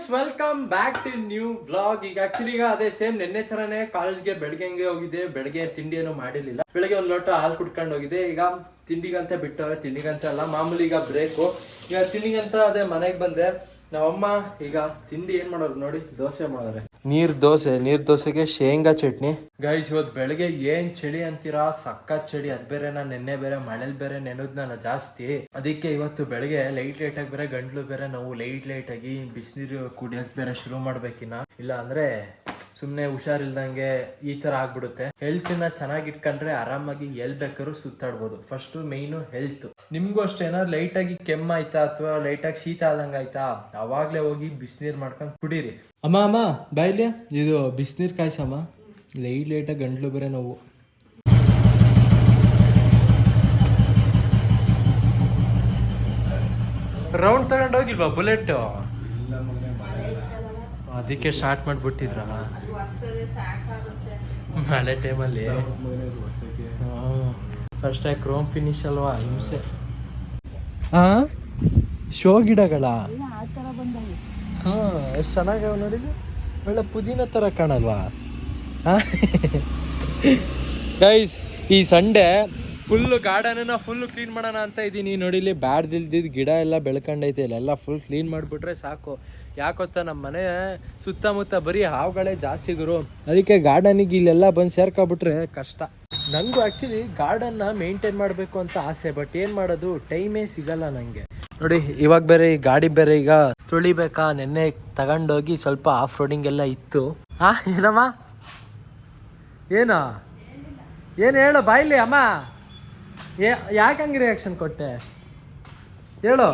Guys welcome back to new blog ಈಗ actually ಈಗ ಅದೇ ಸೇಮ್ ನಿನ್ನೆ ತರನೇ ಕಾಲೇಜ್ಗೆ ಬೆಳಗ್ಗೆ ಹಂಗೆ ಹೋಗಿದ್ದೆ. ಬೆಳಗ್ಗೆ ತಿಂಡಿ ಏನು ಮಾಡಿರ್ಲಿಲ್ಲ. ಬೆಳಗ್ಗೆ ಒಂದ್ ಲೋಟ ಹಾಲು ಕುಡ್ಕೊಂಡು ಹೋಗಿದ್ದೆ. ಈಗ ತಿಂಡಿಗಂತ ಬಿಟ್ಟವ್ರೆ, ತಿಂಡಿಗಂತ ಅಲ್ಲ, ಮಾಮೂಲಿ ಈಗ ಬ್ರೇಕು ಈಗ ತಿಂಡಿಗಂತ ಅದೇ ಮನೆಗೆ ಬಂದೆ. ನಮ್ಮಮ್ಮ ಈಗ ತಿಂಡಿ ಏನ್ ಮಾಡೋರು ನೋಡಿ? ದೋಸೆ ಮಾಡಿದ್ರೆ. ನೀರ್ ದೋಸೆ ನೀರ್ ದೋಸೆಗೆ ಶೇಂಗಾ ಚಟ್ನಿ. ಗೈಸ್ ಇವತ್ತು ಬೆಳಗ್ಗೆ ಏನ್ ಚಳಿ ಅಂತೀರಾ? ಸಕ್ಕತ್ ಚಳಿ. ಅದ್ ಬೇರೆ ನಾ ನಿನ್ನೆ ಬೇರೆ ಮಳೆಲ್ ಬೇರೆ ನೆನದ್ನಲ್ಲ ಜಾಸ್ತಿ. ಅದಕ್ಕೆ ಇವತ್ತು ಬೆಳಗ್ಗೆ ಲೈಟ್ ಲೈಟ್ ಆಗಿ ಬೇರೆ ಗಂಟ್ಲು ಬೇರೆ ನಾವು. ಲೈಟ್ ಲೈಟ್ ಆಗಿ ಬಿಸಿನೀರು ಕುಡಿಯಕ್ ಬೇರೆ ಶುರು ಮಾಡ್ಬೇಕಿನ್ನ. ಇಲ್ಲ ಅಂದ್ರೆ ಸುಮ್ನೆ ಹುಷಾರಿಲ್ದಂಗೆ ಈ ತರ ಆಗ್ಬಿಡುತ್ತೆ. ಹೆಲ್ತ್ನ ಚೆನ್ನಾಗಿ ಇಟ್ಕೊಂಡ್ರೆ ಆರಾಮಾಗಿ ಎಲ್ಲಿ ಬೇಕಾದ್ರೂ ಸುತ್ತಾಡ್ಬೋದು. ಫಸ್ಟು ಮೈನು ಹೆಲ್ತ್ ನಿಮಗೂ ಅಷ್ಟೇ ಏನಾದ್ರು ಲೈಟ್ ಆಗಿ ಕೆಮ್ಮಾಯ್ತಾ ಅಥವಾ ಲೈಟಾಗಿ ಆಗಿ ಶೀತ ಆದಂಗೆ ಆಯ್ತಾ? ಅವಾಗ್ಲೇ ಹೋಗಿ ಬಿಸಿನೀರ್ ಮಾಡ್ಕೊಂಡು ಕುಡೀರಿ. ಅಮ್ಮ ಅಮ್ಮ ಬಾಯ್ಲಿ ಇದು ಬಿಸಿನೀರ್ ಕಾಯ್ಸಮ್ಮ. ಲೈಟ್ ಲೈಟಾಗಿ ಆಗಿ ಗಂಟ್ಲು ಬೇರೆ ನೋವು. ರೌಂಡ್ ತಗೊಂಡೋಗಿಲ್ವಾ ಬುಲೆಟ್ ಅದಕ್ಕೆ ಸ್ಟಾರ್ಟ್ ಮಾಡ್ಬಿಟ್ಟಿದ್ರ ಮಳೆ ಟೈಮಲ್ಲಿ ಫಸ್ಟ್ ಕ್ರೋಮ್ ಫಿನಿಶ್ ಅಲ್ವಾ? ಹಿಂಸೆ. ಹಾ ಶೋ ಗಿಡಗಳ? ಹಾ ಎಷ್ಟು ಚೆನ್ನಾಗವ ನೋಡಿಲ್ಲ ಒಳ್ಳೆ ಪುದೀನ ತರ ಕಾಣಲ್ವಾ? ಗೈಸ್ ಈ ಸಂಡೇ ಫುಲ್ ಗಾರ್ಡನ್ನ ಫುಲ್ ಕ್ಲೀನ್ ಮಾಡೋಣ ಅಂತ ಇದ್ದೀನಿ ನೋಡಿಲಿ ಬ್ಯಾಡ್ದಿಲ್ದಿದ್ ಗಿಡ ಎಲ್ಲ ಬೆಳ್ಕೊಂಡೈತೆ. ಇಲ್ಲೆಲ್ಲ ಫುಲ್ ಕ್ಲೀನ್ ಮಾಡಿಬಿಟ್ರೆ ಸಾಕು. ಯಾಕೊತ್ತ ನಮ್ಮ ಮನೆ ಸುತ್ತಮುತ್ತ ಬರೀ ಹಾವುಗಳೇ ಜಾಸ್ತಿ ಗುರು. ಅದಕ್ಕೆ ಗಾರ್ಡನಿಗೆ ಇಲ್ಲೆಲ್ಲ ಬಂದು ಸೇರ್ಕೊಬಿಟ್ರೆ ಕಷ್ಟ. ನಂಗೂ ಆ್ಯಕ್ಚುಲಿ ಗಾರ್ಡನ್ನ ಮೇಂಟೈನ್ ಮಾಡಬೇಕು ಅಂತ ಆಸೆ ಬಟ್ ಏನು ಮಾಡೋದು ಟೈಮೇ ಸಿಗಲ್ಲ ನನಗೆ ನೋಡಿ ಇವಾಗ ಬೇರೆ ಈ ಗಾಡಿ ಬೇರೆ ಈಗ ತುಳಿಬೇಕಾ ನೆನ್ನೆ ತಗೊಂಡೋಗಿ ಸ್ವಲ್ಪ ಆಫ್ ರೋಡಿಂಗ್ ಎಲ್ಲ ಇತ್ತು. ಹಾ ಏನಮ್ಮ? ಏನ? ಏನು ಹೇಳು ಬಾಯ್ಲಿ ಅಮ್ಮ. ಯಾಕೆ ಹಂಗೆ ರಿಯಾಕ್ಷನ್ ಕೊಟ್ಟೆ? ಹೇಳು.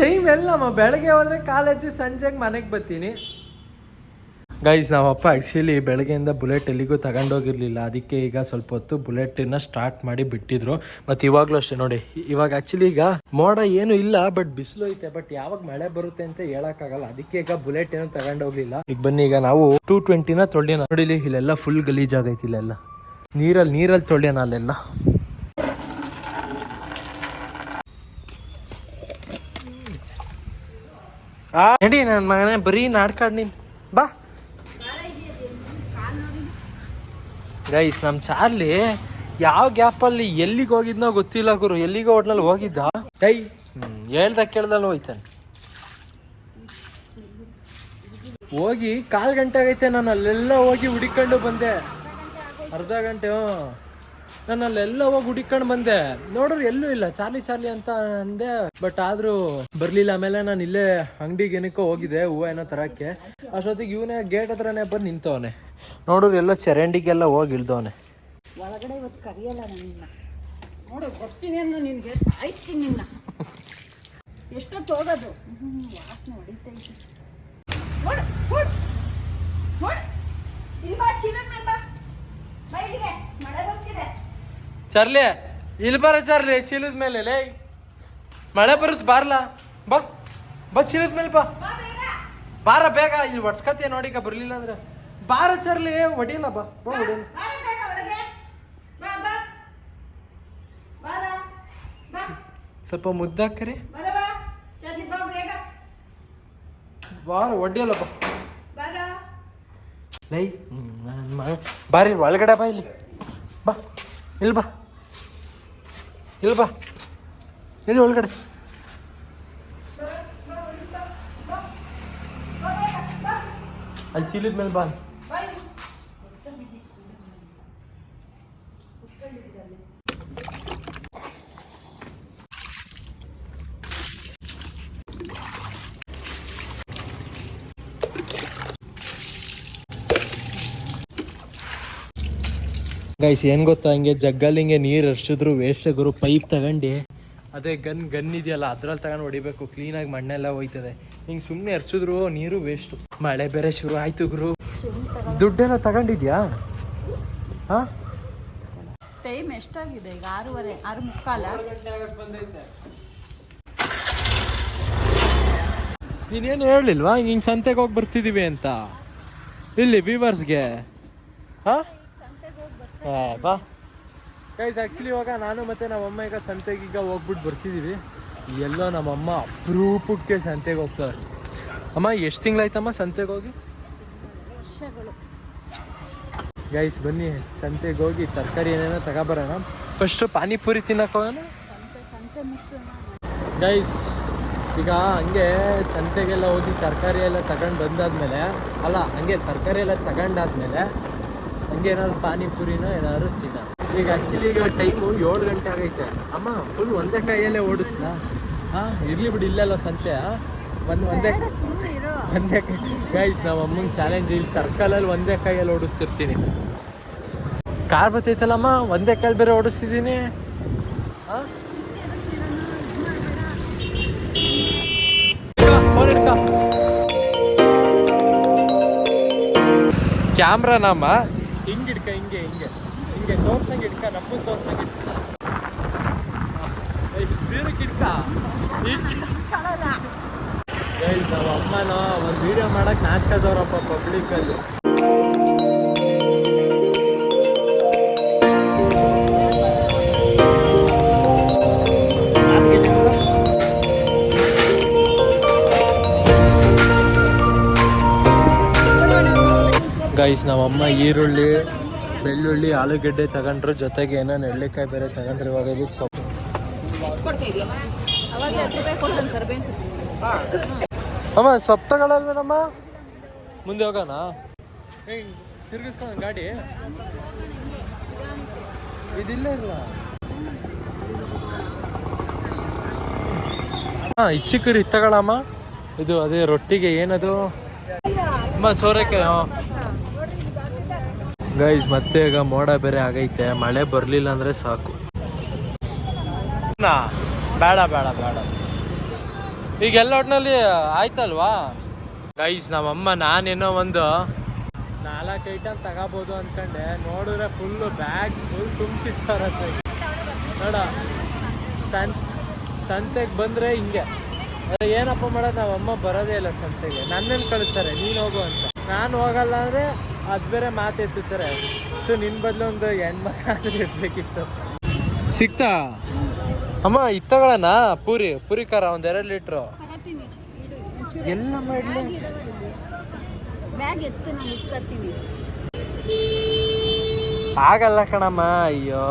ಟೈಮ್ ಎಲ್ಲಮ್ಮ. ಬೆಳಗ್ಗೆ ಹೋದ್ರೆ ಕಾಲೇಜ್ ಸಂಜೆಗೆ ಮನೆಗೆ ಬರ್ತೀನಿ. ಗೈಸ್ ನಾವಪ್ಪ ಆ್ಯಕ್ಚುಲಿ ಬೆಳಗ್ಗೆಯಿಂದ ಬುಲೆಟ್ ಎಲ್ಲಿಗೂ ತಗೊಂಡೋಗಿರಲಿಲ್ಲ ಅದಕ್ಕೆ ಈಗ ಸ್ವಲ್ಪ ಹೊತ್ತು ಬುಲೆಟನ್ನ ಸ್ಟಾರ್ಟ್ ಮಾಡಿ ಬಿಟ್ಟಿದ್ರು. ಮತ್ತು ಇವಾಗಲೂ ಅಷ್ಟೇ ನೋಡಿ. ಇವಾಗ ಆ್ಯಕ್ಚುಲಿ ಈಗ ಮೋಡ ಏನು ಇಲ್ಲ ಬಟ್ ಬಿಸಿಲು ಐತೆ. ಬಟ್ ಯಾವಾಗ ಮಳೆ ಬರುತ್ತೆ ಅಂತ ಹೇಳೋಕ್ಕಾಗಲ್ಲ. ಅದಕ್ಕೆ ಈಗ ಬುಲೆಟ್ ಏನು ತಗೊಂಡೋಗ್ಲಿಲ್ಲ ಈಗ ಬನ್ನಿ, ಈಗ ನಾವು ಟೂ ಟ್ವೆಂಟಿನ ತೊಳ್ಯೋಣ. ನೋಡಿಲಿ ಇಲ್ಲೆಲ್ಲ ಫುಲ್ ಗಲೀಜಾಗೈತಿ ಇಲ್ಲೆಲ್ಲ. ನೀರಲ್ಲಿ ನೀರಲ್ಲಿ ತೊಳ್ಯೋಣ ಅಲ್ಲೆಲ್ಲ. ನಡಿ ನನ್ನ ಮಗನೇ, ಬರೀ ನಾಡ್ಕಾಡ್ ನೀನ್. ಬಾ. ಗೈಸ್ ನಮ್ಮ ಚಾರ್ಲಿ ಯಾವ ಗ್ಯಾಪಲ್ಲಿ ಎಲ್ಲಿಗೆ ಹೋಗಿದ್ನೋ ಗೊತ್ತಿಲ್ಲ ಗುರು. ಎಲ್ಲಿಗೋ ಹೋಟ್ಲಲ್ಲಿ ಹೋಗಿದ್ದ. ಕೈ ಹೇಳ್ದ ಕೇಳ್ದಲ್ಲ ಹೋಯ್ತಾನೆ. ಹೋಗಿ ಕಾಲ್ ಗಂಟೆ ಆಗೈತೆ ನಾನು, ಅಲ್ಲೆಲ್ಲ ಹೋಗಿ ಹುಡಿಕೊಂಡು ಬಂದೆ. ಅರ್ಧ ಗಂಟೆ ಹ್ಞೂ ನಾನು ಅಲ್ಲೆಲ್ಲ ಹೋಗಿ ಹುಡಿಕೊಂಡು ಬಂದೆ. ನೋಡ್ರಿ ಎಲ್ಲೂ ಇಲ್ಲ. ಚಾರ್ಲಿ ಚಾರ್ಲಿ ಅಂತ ಅಂದೆ. ಬಟ್ ಆದ್ರೂ ಬರ್ಲಿಲ್ಲ. ಆಮೇಲೆ ನಾನು ಇಲ್ಲೇ ಅಂಗಡಿಗೆ ಏನಕ್ಕೋ ಹೋಗಿದ್ದೆ, ಹೂವ ಏನೋ ತರಕ್ಕೆ. ಅಷ್ಟೊತ್ತಿಗೆ ಇವನೇ ಗೇಟ್ ಹತ್ರನೇ ಬಂದು ನಿಂತವನೆ. ನೋಡ್ರಿ ಎಲ್ಲ ಚರಂಡಿಗೆಲ್ಲ ಹೋಗಿ ಇಳ್ದವನೆ. ಇವತ್ತು ಎಷ್ಟೊತ್ತು ಹೋಗೋದು? ವಾಸನೆ ಹೊಡಿತೈತೆ ನೋಡು ನೋಡು ಇಲ್ಲಿ ಬಾ ಮೇಲೆ ಚರ್ಲಿ ಇಲ್ಲಿ ಬರ ಚರ್ಲಿ ಚೀಲದ ಮೇಲೆ ಲೇ. ಮಳೆ ಬರುತ್ತೆ ಬಾರ್ಲ? ಬಾ ಬಾ ಚೀಲದ ಮೇಲೆ ಬಾ. ಬಾರ ಬೇಗ ಇಲ್ಲಿ ಒಡ್ಸ್ಕತ್ತೆ ನೋಡಿಕ ಬರ್ಲಿಲ್ಲ ಅಂದ್ರೆ. ಬಾರ ಚರ್ಲಿ ಒಡಿಲ್ಲ ಬಾ ಬಾ ಹೊಡಿಯಲ್ಲ ಸ್ವಲ್ಪ ಮುದ್ದಾಕರಿ ಬರ ಒಡ್ಡಿಯಲ್ಲ ಬಾ ಲೈ ಬಾರಿ ಒಳಗಡೆ ಬಾ ಇಲ್ಲಿ. ಬಾ ಇಲ್ಲಿ ಬಾ. ಇಲ್ಲಿ ಬಾ. ಇಲ್ಲಿ ಒಳಗಡೆ? ಅಲ್ಲಿ ಚೀಲದ ಮೇಲೆ ಬಾ. ಗೈಸ್ ಏನ್ ಗೊತ್ತಾ? ಹಿಂಗೆ ಜಗ್ಗಲ್ಲಿ ಹಿಂಗೆ ನೀರು ಹರ್ಸಿದ್ರು ವೇಸ್ಟ್ ಗುರು ಪೈಪ್ ತಗೊಂಡು. ಅದೇ ಗನ್ ಗನ್ ಇದೆಯಲ್ಲ ಅದ್ರಲ್ಲಿ ತಗೊಂಡು ಹೊಡಿಬೇಕು. ಕ್ಲೀನಾಗಿ ಮಣ್ಣೆಲ್ಲ ಹೋಯ್ತದೆ. ಹಿಂಗೆ ಸುಮ್ಮನೆ ಹರ್ಸಿದ್ರು ನೀರು ವೇಸ್ಟು ಮಳೆ ಬೇರೆ ಶುರು ಆಯ್ತು ಗುರು. ದುಡ್ಡೆಲ್ಲ ತಗೊಂಡಿದ್ಯಾ? ಹಾಂ? ಟೈಮ್ ಎಷ್ಟಾಗಿದೆ? ಈಗ ಆರೂವರೆ ಆರು ಮುಕ್ಕಾಲ? ನೀನೇನು ಹೇಳಿಲ್ವಾ ಹಿಂಗೆ ಸಂತೆಗೆ ಹೋಗಿ ಬರ್ತಿದೀವಿ ಅಂತ. ಇಲ್ಲಿ ಬೀವರ್ಸ್ಗೆ ಹಾಂ? ಬಾ. ಗೈಸ್ ಆ್ಯಕ್ಚುಲಿ ಇವಾಗ ನಾನು ಮತ್ತೆ ನಮ್ಮಮ್ಮ ಈಗ ಸಂತೆಗೆ ಈಗ ಹೋಗ್ಬಿಟ್ಟು ಬರ್ತಿದ್ದೀವಿ ಎಲ್ಲೋ ನಮ್ಮಮ್ಮ ಅಪರೂಪಕ್ಕೆ ಸಂತೆಗೆ ಹೋಗ್ತಾರೆ. ಅಮ್ಮ ಎಷ್ಟು ತಿಂಗಳಾಯ್ತಮ್ಮ ಸಂತೆಗೆ ಹೋಗಿ? ಗೈಸ್ ಬನ್ನಿ ಸಂತೆಗೆ ಹೋಗಿ ತರಕಾರಿ ಏನೇನೋ ತಗೋಬರೋಣ. ಫಸ್ಟ್ ಪಾನಿಪುರಿ ತಿನ್ನಕ್ಕೆ ಹೋಗೋಣ? ಸಂತೆ ಸಂತೆ ಮಿಕ್ಸ್ ಗೈಸ್ ಈಗ ಹಂಗೆ ಸಂತೆಗೆಲ್ಲ ಹೋಗಿ ತರಕಾರಿ ಎಲ್ಲ ತಗೊಂಡು ಬಂದಾದ್ಮೇಲೆ ಅಲ್ಲ ಹಂಗೆ ತರಕಾರಿ ಎಲ್ಲ ತಗೊಂಡಾದ್ಮೇಲೆ ಹಂಗೆ ಏನಾದ್ರು ಪಾನಿಪುರಿನ ಏನಾದ್ರು ತಿನ್ನ. ಈಗ ಆ್ಯಕ್ಚುಲಿ ಈಗ ಟೈಮು ಏಳು ಗಂಟೆ ಆಗೈತೆ. ಅಮ್ಮ ಫುಲ್ ಒಂದೇ ಕೈಯಲ್ಲೇ ಓಡಿಸ್ಲ ಹಾಂ ಇರ್ಲಿ ಬಿಡಿ ಇಲ್ಲಲ್ಲ ಸಂತೆ? ಒಂದು ಒಂದೇ ಒಂದೇ ಕೈ ಗೈಸ್ ನಮ್ಮ ಅಮ್ಮಂಗೆ ಚಾಲೆಂಜ್ ಇಲ್ಲಿ ಸರ್ಕಲಲ್ಲಿ ಒಂದೇ ಕೈಯಲ್ಲಿ ಓಡಿಸ್ತಿರ್ತೀನಿ. ಕಾರ್ ಬರ್ತೈತಲ್ಲಮ್ಮ ಒಂದೇ ಕೈ ಬೇರೆ ಓಡಿಸ್ತಿದ್ದೀನಿ. ಹಾಂ? ಕ್ಯಾಮ್ರಾನಮ್ಮ ಹಿಂಗೆ ಹಿಡ್ಕ, ಹಿಂಗೆ ಹಿಂಗೆ. ಹಿಂಗೆ ತೋರ್ಸಂಗೆ ಹಿಡ್ಕ ನಮ್ಮ ತೋರ್ಸಂಗೆ ಹಿಡ್ಕ. ಅಮ್ಮನ, ಒಂದು ವಿಡಿಯೋ ಮಾಡಕ್ ಪಬ್ಲಿಕ್ ಪಬ್ಲಿಕಲ್ಲಿ ಗೈಸ್ ನಮ್ಮಮ್ಮ ಈರುಳ್ಳಿ ಬೆಳ್ಳುಳ್ಳಿ ಆಲೂಗಡ್ಡೆ ತಗೊಂಡ್ರು. ಜೊತೆಗೆ ಏನೋ ನೆಲ್ಲಿಕಾಯಿ ಬೇರೆ ತಗೊಂಡ್ರು. ಇವಾಗ ಇದು ಸೊಪ್ಪು. ಅಮ್ಮ ಸೊಪ್ಪು ತಗೊಳಲ್ವೇನಮ್ಮ? ಮುಂದೆ ಹೋಗೋಣ. ತಿರ್ಗಿಸ್ಕೊಂಡು ತಿರ್ಗಿಸ್ಕೊಳ ಗಾಡಿ. ಇದಿಲ್ಲ ಇಲ್ಲ ಹಾ ಇದು ಇತ್ತಗಳಮ್ಮ. ಇದು ಅದೇ ರೊಟ್ಟಿಗೆ ಏನದು? ಅಮ್ಮ ಸೋರೆಕಾಯಿ ಹಾಂ. ಗೈಸ್ ಮತ್ತೆ ಈಗ ಮೋಡ ಬೇರೆ ಆಗೈತೆ. ಮಳೆ ಬರಲಿಲ್ಲ ಅಂದ್ರೆ ಸಾಕು. ಬೇಡ ಬೇಡ ಬೇಡ. ಈಗ ಎಲ್ಲ ಒಟ್ಟಿನಲ್ಲಿ ಆಯ್ತಲ್ವಾ? ಗೈಸ್ ನಮ್ಮಮ್ಮ ನಾನೇನೋ ಒಂದು ನಾಲ್ಕು ಐಟಮ್ ತಗೋಬೋದು ಅನ್ಕಂಡೆ. ನೋಡಿದ್ರೆ ಫುಲ್ಲು ಬ್ಯಾಗ್ ಫುಲ್ ತುಂಬಿಸಿಟ್ಟಾರ ನೋಡ ಸನ್, ಸಂತೆಗೆ ಬಂದರೆ ಹಿಂಗೆ. ಏನಪ್ಪ ಮಾಡೋದು, ನಮ್ಮಮ್ಮ ಬರೋದೇ ಇಲ್ಲ ಸಂತೆಗೆ. ನನ್ನೇನು ಕಳಿಸ್ತಾರೆ. ನೀನು ಹೋಗು ಅಂತ. ನಾನು ಹೋಗಲ್ಲ ಅಂದರೆ ಅದು ಬೇರೆ ಮಾತು ಎತ್ತುತ್ತಾರೆ ಸೊ ನಿನ್ನ ಬದಲು ಒಂದು ಹೆಣ್ಮಕ್ಳು ಇರ್ಬೇಕಿತ್ತು. ಸಿಕ್ತಾ? ಅಮ್ಮ ಇತ್ತಗಳನ್ನ? ಪೂರಿ ಪೂರಿ ಖಾರ ಒಂದು ಎರಡು ಲೀಟ್ರು ಎಲ್ಲ ಮಾಡಲಿ. ನಾನು ಆಗಲ್ಲ ಕಣಮ್ಮ ಅಯ್ಯೋ.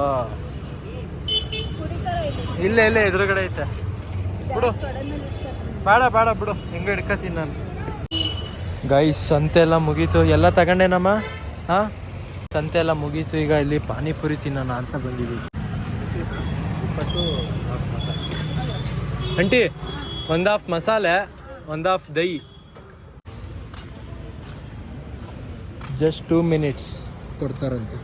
ಇಲ್ಲ ಇಲ್ಲ ಎದುರುಗಡೆ ಐತೆ. ಬಿಡು. ಬೇಡ ಬೇಡ ಬಿಡು. ಹೆಂಗೆ ಹಿಡ್ಕತೀನಿ ನಾನು. ಗೈಸ್ ಸಂತೆ ಎಲ್ಲ ಮುಗೀತು. ಎಲ್ಲ ತಗೊಂಡೇನಮ್ಮ ಹಾಂ? ಸಂತೆ ಎಲ್ಲ ಮುಗೀತು. ಈಗ ಇಲ್ಲಿ ಪಾನಿಪುರಿ ತಿನ್ನೋಣ ಅಂತ ಬಂದಿದ್ದೀವಿ. ಅಂಟಿ ಆಂಟಿ ಒಂದು ಹಾಫ್ ಮಸಾಲೆ ಒಂದು ಹಾಫ್ ದಹಿ. ಜಸ್ಟ್ ಟೂ ಮಿನಿಟ್ಸ್ ಕೊಡ್ತಾರಂತೆ.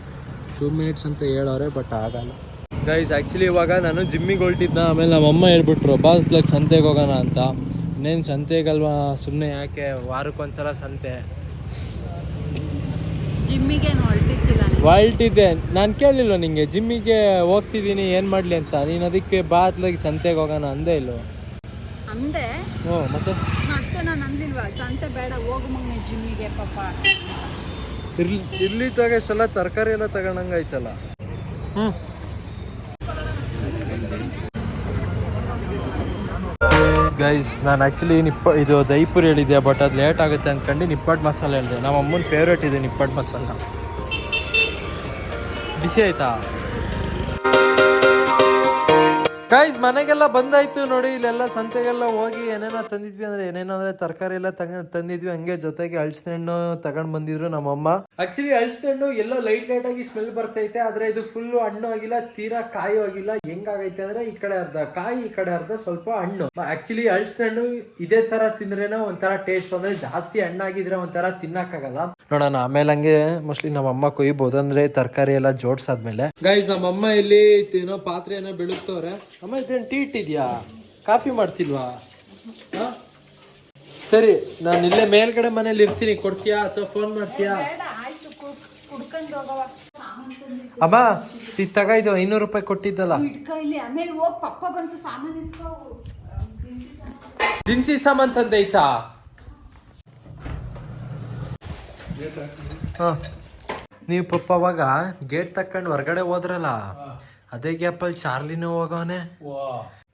ಟೂ ಮಿನಿಟ್ಸ್ ಅಂತ ಹೇಳೋರೆ ಬಟ್ ಆಗಲ್ಲ. ಗೈಸ್ ಆ್ಯಕ್ಚುಲಿ ಇವಾಗ ನಾನು ಜಿಮ್ಮಿಗೆ ಹೊಲ್ಟಿದ್ದ ಆಮೇಲೆ ನಮ್ಮ ಅಮ್ಮ ಹೇಳ್ಬಿಟ್ರು ಬಾಸ್ ಲಕ್ ಸಂತೆಗೆ ಹೋಗೋಣ ಅಂತ. ಇನ್ನೇನು ಸಂತೆಗಲ್ವಾ? ಸುಮ್ಮನೆ ಯಾಕೆ ವಾರಕ್ಕೊಂದ್ಸಲ ಸಂತೆ? ಜಿಮ್ಮಿಗೆ ಹೊಲ್ಟಿದ್ದೆ ನಾನು? ಕೇಳಲಿಲ್ಲ ನಿಂಗೆ ಜಿಮ್ಮಿಗೆ ಹೋಗ್ತಿದ್ದೀನಿ ಏನು ಮಾಡಲಿ ಅಂತ? ನೀನು ಅದಕ್ಕೆ ಬಾತ್ಲಾಗಿ ಸಂತೆಗೆ ಹೋಗೋಣ ಅಂದೆ ಇಲ್ವ? ಅಂದೆ? ಹ್ಞೂ ಮತ್ತೆ? ಮತ್ತೆ ನಾನು ಅಂದಿಲ್ವಾ ಸಂತೆ ಬೇಡ ಹೋಗು ಮಗ್ನೆ ಜಿಮ್ಮಿಗೆ ಪಾಪ. ಇರ್ಲಿ ಇರ್ಲಿ ತಗ ಸಲ ತರಕಾರಿ ಎಲ್ಲ ತಗೊಂಡಂಗಾಯ್ತಲ್ಲ? ಹ್ಞೂ ಗೈಸ್ ನಾನು ಆ್ಯಕ್ಚುಲಿ ನಿಪ್ಪ ಇದು ದೈಪುರಿ ಹೇಳಿದ್ದೆ ಬಟ್ ಅದು ಲೇಟ್ ಆಗುತ್ತೆ ಅಂದ್ಕೊಂಡು ನಿಪ್ಪಟ್ಟು ಮಸಾಲ ಹೇಳಿದೆ. ನಮ್ಮ ಅಮ್ಮನ ಫೇವ್ರೇಟ್ ಇದೆ ನಿಪ್ಪಟ್ಟು ಮಸಾಲ. ಬಿಸಿ ಆಯ್ತಾ? ಗೈಸ್ ಮನೆಗೆಲ್ಲ ಬಂದಾಯ್ತು ನೋಡಿ ಇಲ್ಲೆಲ್ಲ ಸಂತೆಗೆಲ್ಲ ಹೋಗಿ ಏನೇನೋ ತಂದಿದ್ವಿ ಅಂದ್ರೆ ಏನೇನೋ ಅಂದ್ರೆ ತರಕಾರಿ ಎಲ್ಲ ತಗ ತಂದಿದ್ವಿ. ಹಂಗೆ ಜೊತೆಗೆ ಅಳ್ಸಿನ ಹಣ್ಣು ತಗೊಂಡ್ ಬಂದಿದ್ರು ನಮ್ಮಮ್ಮ. ಆಕ್ಚುಲಿ ಅಳ್ಸಿನ ಹಣ್ಣು ಎಲ್ಲೋ ಲೈಟ್ ಲೈಟ್ ಆಗಿ ಸ್ಮೆಲ್ ಬರ್ತೈತೆ ಆದ್ರೆ ಇದು ಫುಲ್ ಹಣ್ಣು ಆಗಿಲ್ಲ ತೀರಾ ಕಾಯಿ ಆಗಿಲ್ಲ. ಹೆಂಗಾಗೈತೆ ಅಂದ್ರೆ ಈ ಕಡೆ ಅರ್ಧ ಕಾಯಿ ಈ ಕಡೆ ಅರ್ಧ ಸ್ವಲ್ಪ ಹಣ್ಣು. ಆಕ್ಚುಲಿ ಅಳ್ಸಿನ ಹಣ್ಣು ಇದೇ ತರ ತಿಂದ್ರೇನೋ ಒಂಥರ ಟೇಸ್ಟ್ ಅಂದ್ರೆ ಜಾಸ್ತಿ ಹಣ್ಣಾಗಿದ್ರೆ ಒಂಥರ ತಿನ್ನಕ್ಕಾಗಲ್ಲ. ನೋಡೋಣ ಆಮೇಲೆ ಹಂಗೆ ಮೋಸ್ಟ್ಲಿ ನಮ್ಮ ಅಮ್ಮ ಕೊಯ್ಬೋದು ಅಂದ್ರೆ ತರಕಾರಿ ಎಲ್ಲ ಜೋಡ್ಸಾದ್ಮೇಲೆ. ಗೈಸ್ ನಮ್ಮ ಅಮ್ಮ ಇಲ್ಲಿ ಏನೋ ಪಾತ್ರೆ ಏನೋ ಬೆಳುತ್ತವ್ರೆ ಅಮ್ಮ ಇದೇನು ಟೀ ಇಟ್ಟಿದ್ಯಾ? ಕಾಫಿ ಮಾಡ್ತಿಲ್ವಾ? ಹಾ? ಸರಿ ನಾನು ಇಲ್ಲೇ ಮೇಲ್ಗಡೆ ಮನೇಲಿ ಇರ್ತೀನಿ. ಕೊಡ್ತೀಯಾ ಅಥವಾ ಫೋನ್ ಮಾಡ್ತೀಯಾ? ಅಮ್ಮ ಇದು ತಗ ಇದು ಐನೂರು ರೂಪಾಯಿ ಕೊಟ್ಟಿದ್ದಲ್ಲ. ಇಟ್ಕೊ ಇಲ್ಲಿ ಆಮೇಲೆ ಪಪ್ಪ ಬಂತು ಸಾಮಾನು ಇಸ್ಕೋ. ದಿನಸಿ ಸಾಮಾನ್ ತಂದೈತಾ ಹ. ನೀವು ಪಪ್ಪ ಅವಾಗ ಗೇಟ್ ತಕ್ಕೊಂಡು ಹೊರಗಡೆ ಹೋದ್ರಲ್ಲ. ಅದೇ ಗ್ಯಾಪಲ್ಲಿ ಚಾರ್ಲಿನೂ ಹೋಗವನೆ.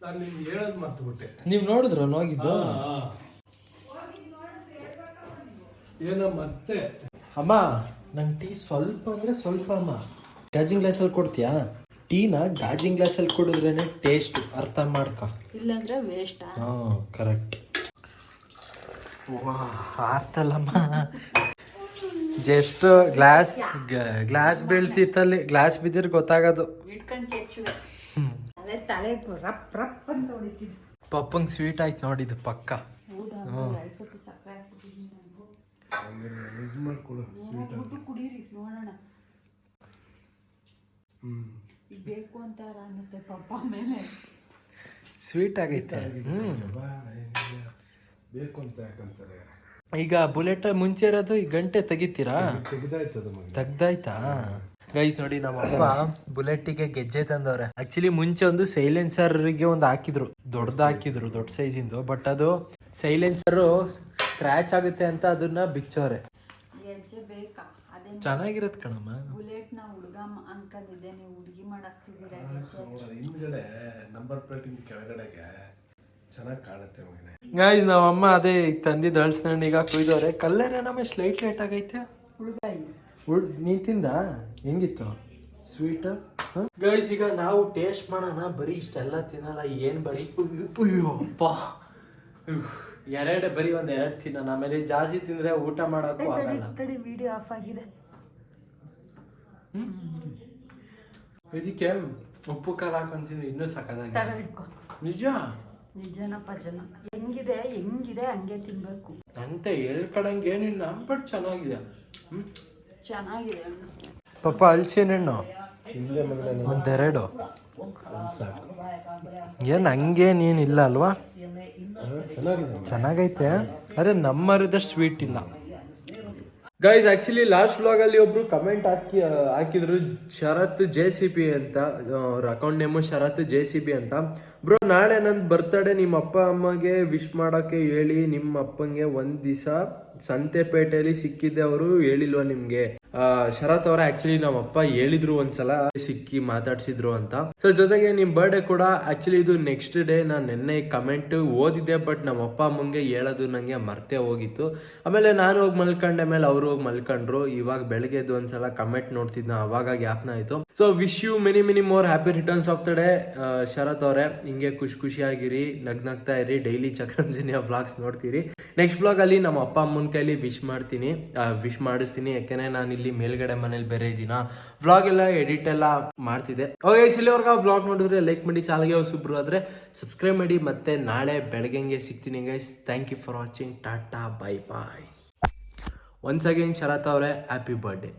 ನಾನು ನಿಮ್ಗೆ ಹೇಳೋದು ಮರ್ತುಬಿಟ್ಟೆ. ನೀವು ನೋಡಿದ್ರು ಹೋಗಿದ್ದು ಏನೋ ಮತ್ತೆ. ಅಮ್ಮ ನಂಗೆ ಟೀ ಸ್ವಲ್ಪ ಅಂದ್ರೆ ಸ್ವಲ್ಪ ಅಮ್ಮ. ಗಾಜಿನ ಗ್ಲಾಸಲ್ಲಿ ಕೊಡ್ತೀಯಾ? ಟೀನ ಗಾಜಿನ ಗ್ಲಾಸಲ್ಲಿ ಕುಡಿದ್ರೇನೆ ಟೇಸ್ಟ್ ಅರ್ಥ ಮಾಡ್ಕ. ಇಲ್ಲಾಂದ್ರೆ ವೇಸ್ಟ್ ಹಾಂ ಕರೆಕ್ಟ್ ವಾ ಆರ್ತಲ್ಲಮ್ಮ ಜಸ್ಟ್ ಗ್ಲಾಸ್ ಗ್ಲಾಸ್ ಬೀಳ್ತಿತ್ತಲ್ಲಿ ಗ್ಲಾಸ್ ಬಿದ್ದಿರ್ ಗೊತ್ತಾಗೋದು. ಇಟ್ಕೊಂಡ್ ಕೆಚ್ಚುವೆ. ಅದೇ ತಲೆ ರಪ್ ರಪ್ ಅಂತ ಪಪ್ಪಂಗೆ ಸ್ವೀಟ್ ಆಯ್ತು ಪಕ್ಕ. ಕುಡೀರಿ ನೋಡೋಣ. ಈಗ ಬೇಕು ಅಂತ ಅನ್ನತ್ತೆ ಪಪ್ಪ ಮೇಲೆ. ಸ್ವೀಟ್ ಆಗೈತೆ. ಬೇಕು ಅಂತ ಯಾಕಂತಾರೆ? ಈಗ ಬುಲೆಟ್ ಮುಂಚೆ ಇರೋದು ಈ ಗಂಟೆ ತೆಗಿತೀರಾ? ತೆಗ್ದಾಯ್ತಾ? ಗೈಸ್ ನೋಡಿ ನಮ್ಮ ಅಪ್ಪ ಬುಲೆಟ್ಟಿಗೆ ಗೆಜ್ಜೆ ತಂದವ್ರೆ. ಆಕ್ಚುಲಿ ಮುಂಚೆ ಒಂದು ಸೈಲೆನ್ಸರ್ಗೆ ಒಂದು ಹಾಕಿದ್ರು. ದೊಡ್ಡದು ಹಾಕಿದ್ರು ದೊಡ್ಡ ಸೈಜಿಂದು ಬಟ್ ಅದು ಸೈಲೆನ್ಸರ್ ಸ್ಕ್ರಾಚ್ ಆಗುತ್ತೆ ಅಂತ ಅದನ್ನ ಬಿಚ್ಚವ್ರೆ. ಹೆಜ್ಜೆ ಬೇಕಾ? ಅದೇ ಚೆನ್ನಾಗಿರತ್ ಕಣಮ್ಮ. ಬುಲೆಟ್ನ ಹುಡುಗ ಅನ್ಕೊಂಡಿದ್ದೆ ನೀವು ಹುಡುಗಿ ನಂಬರ್ ಪ್ಲೇಟ್ ಇಂದ ಕೆಳಗಡೆಗೆ ಚೆನ್ನಾಗಿ ಕಾಣುತ್ತೆ ಮಗನೇ. ಗೈಸ್ ನಮ್ಮ ಅಮ್ಮ ಅದೇ ಈಗ ತಂದಿದ್ದು ಅಳ್ಸ್ಕೊಂಡು ಈಗ ಕುಯ್ದವ್ರೆ. ಕಲ್ಲರ್ ನಮ್ಮ ಸ್ಲೈಟ್ ಲೈಟ್ ಆಗೈತೆ. ಹುಡುಗ ಉಳ್ ನೀನು ತಿಂದ? ಹೆಂಗಿತ್ತು? ಸ್ವೀಟ್ ಗೈಸ್ ಈಗ ನಾವು ಟೇಸ್ಟ್ ಮಾಡೋಣ. ಬರೀ ಇಷ್ಟೆಲ್ಲ ತಿನ್ನಲ್ಲ ಏನು ಬರೀ? ಅಯ್ಯೋ. ಅಪ್ಪ. ಎರಡು ಬರೀ ಒಂದು ಎರಡು ತಿನ್ನೋಣ. ಆಮೇಲೆ ಜಾಸ್ತಿ ತಿಂದ್ರೆ ಊಟ ಮಾಡೋಕ್ಕೂ ಆಗಲ್ಲ. ತಡಿ ವಿಡಿಯೋ ಆಫ್ ಆಗಿದೆ. ಇದಕ್ಕೆ ಉಪ್ಪು ಖಾರ ಹಾಕೊಂತೀನಿ. ಇನ್ನೂ ಸಕ್ಕದಾಗಿ ನಿಜ? ನಿಜನಪ್ಪ ಜನ. ಹೆಂಗಿದೆ ಹೆಂಗಿದೆ ಹಂಗೆ ತಿನ್ಬೇಕು. ಅಂತ ಹೇಳ್ಕಡಂಗೆ ಏನಿಲ್ಲ ಬಟ್ ಚೆನ್ನಾಗಿದೆ. ಹ್ಮ್? ಚೆನ್ನಾಗಿದೆ. ಪಪ್ಪ ಪಾಪ ಹಲ್ಸಿನ ಹಣ್ಣು. ಹಂಗೆ ನೀನ್ ಒಂದೆರಡು ಏನ್ ಹಂಗೇನೇನಿಲ್ಲ ಅಲ್ವಾ ಚೆನ್ನಾಗಿದೆ. ಚೆನ್ನಾಗೈತೆ. ಅರೆ ನಮ್ಮರಿದಷ್ಟು ಸ್ವೀಟ್ ಇಲ್ಲ. ಗೈಸ್ ಆ್ಯಕ್ಚುಲಿ ಲಾಸ್ಟ್ ವ್ಲಾಗಲ್ಲಿ ಒಬ್ರು ಕಮೆಂಟ್ ಹಾಕಿ ಹಾಕಿದ್ರು, ಶರತ್ ಜೆ ಸಿ ಪಿ ಅಂತ ಅವ್ರ account name Sharath J C B ಅಂತ. ಬ್ರೋ ನಾಳೆ ನನ್ನ ಬರ್ತಡೇ ನಿಮ್ಮ ಅಪ್ಪ ಅಮ್ಮಗೆ ವಿಶ್ ಮಾಡೋಕ್ಕೆ ಹೇಳಿ, ನಿಮ್ಮ ಅಪ್ಪಂಗೆ ಒಂದು ದಿವಸ ಸಂತೆಪೇಟೆಯಲ್ಲಿ ಸಿಕ್ಕಿದ್ದೆ ಅವರು ಹೇಳಿಲ್ವ ನಿಮ್ಗೆ? ಶರತ್ ಅವರ ಆಕ್ಚುಲಿ ನಮ್ಮ ಅಪ್ಪ ಹೇಳಿದ್ರು ಒಂದ್ಸಲ, ಸಿಕ್ಕಿ ಮಾತಾಡ್ಸಿದ್ರು ಅಂತ. ಸೊ ಜೊತೆಗೆ ನಿಮ್ ಬರ್ಡೇ ಕೂಡ ಆಕ್ಚುಲಿ ಇದು ನೆಕ್ಸ್ಟ್ ಡೇ ನಾನು ನಿನ್ನೆ ಕಮೆಂಟ್ ಓದಿದ್ದೆ ಬಟ್ ನಮ್ಮ ಅಪ್ಪ ಮುಂಗೆ ಹೇಳೋದು ನಂಗೆ ಮರ್ತೇ ಹೋಗಿತ್ತು. ಆಮೇಲೆ ನಾನು ಹೋಗಿ ಮಲ್ಕೊಂಡೆ ಮೇಲೆ ಅವರು ಹೋಗಿ ಮಲ್ಕೊಂಡ್ರು. ಇವಾಗ ಬೆಳಗ್ಗೆ ಒಂದ್ಸಲ ಕಮೆಂಟ್ ನೋಡ್ತಿದ್ನ, ಅವಾಗ ಜ್ಞಾಪನ ಆಯ್ತು. So wish you many many more happy returns of the day Sharath ಅವರೇ. ಹಿಂಗೆ ಖುಷಿ ಖುಷಿಯಾಗಿರಿ, ನಗ್ನಗ್ತಾ ಇರಿ ಡೈಲಿ ಚಕ್ರಂಜನಿಯ ಬ್ಲಾಗ್ಸ್ ನೋಡ್ತೀರಿ. ನೆಕ್ಸ್ಟ್ ಬ್ಲಾಗ್ ಅಲ್ಲಿ ನಮ್ಮ ಅಪ್ಪ ಅಮ್ಮನ ಕೈಲಿ ವಿಶ್ ಮಾಡ್ತೀನಿ ವಿಶ್ ಮಾಡಿಸ್ತೀನಿ. ಯಾಕೆಂದ್ರೆ ನಾನು ಇಲ್ಲಿ ಮೇಲ್ಗಡೆ ಮನೇಲಿ ಬೇರೆ ಇದೀನ ವ್ಲಾಗ್ ಎಲ್ಲ ಎಡಿಟ್ ಎಲ್ಲ ಮಾಡ್ತಿದೆ ಓಕೆ ಇಲ್ಲಿವರೆಗೂ ವ್ಲಾಗ್ ನೋಡಿದ್ರೆ ಲೈಕ್ ಮಾಡಿ ಚಾಲಿಗೆ ಹೊಸಬ್ರು ಆದರೆ ಸಬ್ಸ್ಕ್ರೈಬ್ ಮಾಡಿ ಮತ್ತೆ ನಾಳೆ ಬೆಳಗ್ಗೆ ಸಿಗ್ತೀನಿ guys thank you for watching tata bye bye once again Sharath ಅವರೇ ಹ್ಯಾಪಿ ಬರ್ಡೇ